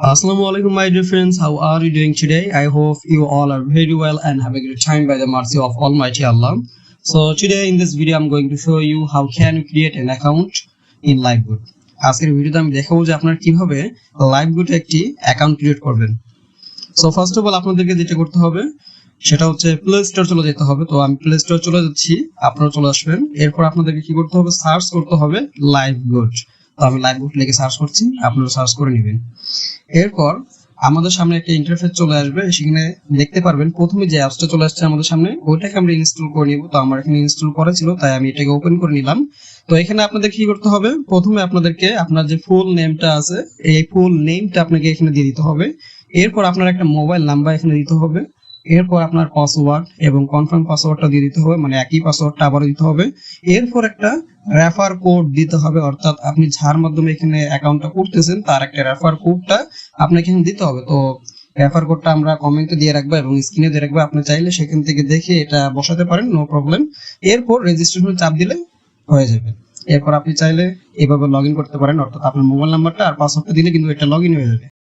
Assalamu alaikum my dear friends how are you doing today I hope you all are very well and have a great time by the mercy of Almighty Allah so today in this video I'm going to show you how can you create an account in Livegood আজকের ভিডিওতে আমি দেখাবো যে আপনারা কীভাবে লাইভগুডে একটি account create করবেন সো ফার্স্ট অফ অল আপনাদেরকে যেটা করতে হবে সেটা হচ্ছে প্লে স্টোর চলে যেতে হবে তো আমি প্লে স্টোর চলে যাচ্ছি আপনারা চলে আসবেন এরপর আপনাদেরকে কি করতে হবে সার্চ করতে হবে গুড আমি লাইভ গুড লিখে সার্চ করছি, আপনারা সার্চ করে নেবেন। এরপর আমাদের সামনে একটা ইন্টারফেস চলে আসবে, সেখানে দেখতে পারবেন, প্রথমে যে অ্যাপসটা চলে আসছে আমাদের সামনে, ওইটাকে আমরা ইনস্টল করে নিব। তো আমার এখানে ইনস্টল করা ছিল, তাই আমি এটাকে ওপেন করে নিলাম। তো এখানে আপনাদের কি করতে হবে? প্রথমে আপনাদেরকে আপনার যে ফুল নেমটা আছে, এই ফুল নেমটা আপনাকে এখানে দিয়ে দিতে হবে। এরপর আপনার একটা মোবাইল নাম্বার এখানে দিতে হবে। এরপর আপনার পাসওয়ার্ড এবং কনফার্ম পাসওয়ার্ডটা দিয়ে দিতে হবে মানে একই পাসওয়ার্ডটা আবারও দিতে হবে। এরপর একটা রেফার কোড দিতে হবে, অর্থাৎ আপনি যার মাধ্যমে এখানে অ্যাকাউন্টটা করতেছেন তার একটা রেফার কোডটা আপনাকে এখানে দিতে হবে। তো রেফার কোডটা আমরা কমেন্টে দিয়ে রাখব এবং স্ক্রিনে দিয়ে রাখব, আপনি চাইলে সেখান থেকে দেখে এটা বসাতে পারেন নো প্রবলেম এরপর রেজিস্ট্রেশন চাপ দিলে হয়ে যাবে। এরপর আপনি চাইলে এভাবে লগ করতে পারেন, অর্থাৎ আপনার মোবাইল নাম্বারটা আর পাসওয়ার্ডটা দিলে কিন্তু এটা লগ হয়ে যাবে।